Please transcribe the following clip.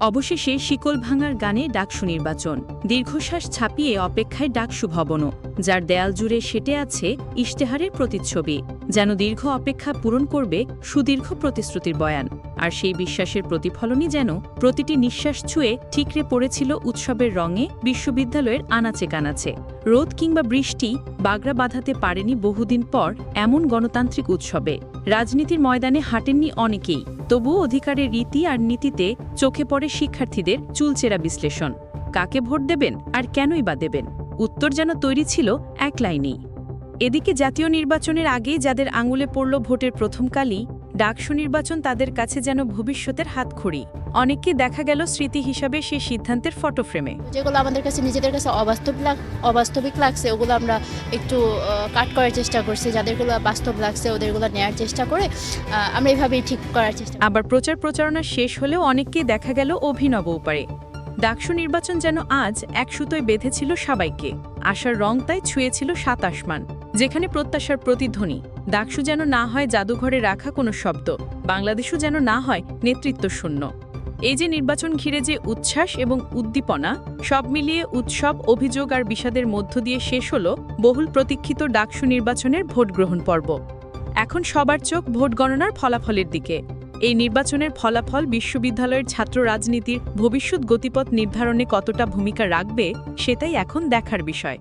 অবশেষে শিকল ভাঙার গানে ডাকসু নির্বাচন। দীর্ঘশ্বাস ছাপিয়ে অপেক্ষায় ডাকসু ভবনও। যার দেয়াল জুড়ে সেটে আছে ইশতেহারের প্রতিচ্ছবি, যেন দীর্ঘ অপেক্ষা পূরণ করবে সুদীর্ঘ প্রতিশ্রুতির বয়ান। আর সেই বিশ্বাসের প্রতিফলনই যেন প্রতিটি নিঃশ্বাস ছুঁয়ে ঠিকরে পড়েছিল উৎসবের রঙে বিশ্ববিদ্যালয়ের আনাচে কানাচে। রোদ কিংবা বৃষ্টি বাগড়া বাঁধাতে পারেনি বহুদিন পর এমন গণতান্ত্রিক উৎসবে। রাজনীতির ময়দানে হাঁটেননি অনেকেই, তবুও অধিকারের রীতি আর নীতিতে চোখে পড়ে শিক্ষার্থীদের চুলচেরা বিশ্লেষণ। কাকে ভোট দেবেন আর কেনই বা দেবেন? উত্তর যেন তৈরি ছিল এক লাইনেই। এদিকে জাতীয় নির্বাচনের আগেই যাদের আঙুলে পড়ল ভোটের প্রথম কালই ডাকসু নির্বাচন তাদের কাছে যেন ভবিষ্যতের হাতখড়ি। অনেককে দেখা গেল স্মৃতি হিসাবে সেই সিদ্ধান্তের ফটো ফ্রেমে যেগুলো আমাদের কাছে নিজেদের কাছে অবাস্তব লাগ অবাস্তবিক লাগছে ওগুলো আমরা একটু কাট করার চেষ্টা করছি। যাদেরগুলো বাস্তব লাগছে ওদেরগুলো নেওয়ার চেষ্টা করে আমরা এইভাবেই ঠিক করার চেষ্টা আবার প্রচার প্রচারণা শেষ হলেও অনেককে দেখা গেল অভিনব উপারে ডাকসু নির্বাচন যেন আজ এক সুতোয় বেঁধেছিল সবাইকে। আশার রং তাই ছুঁয়েছিল সাত আসমান। যেখানে প্রত্যাশার প্রতিধ্বনি। ডাকসু যেন না হয় জাদুঘরে রাখা কোনো শব্দ। বাংলাদেশও যেন না হয় নেতৃত্ব শূন্য। এই যে নির্বাচন ঘিরে যে উচ্ছ্বাস এবং উদ্দীপনা, সব মিলিয়ে উৎসব, অভিযোগ আর বিষাদের মধ্য দিয়ে শেষ হল বহুল প্রতীক্ষিত ডাকসু নির্বাচনের ভোট গ্রহণ পর্ব। এখন সবার চোখ ভোট গণনার ফলাফলের দিকে। এই নির্বাচনের ফলাফল বিশ্ববিদ্যালয়ের ছাত্র রাজনীতির ভবিষ্যৎ গতিপথ নির্ধারণে কতটা ভূমিকা রাখবে, সেটাই এখন দেখার বিষয়।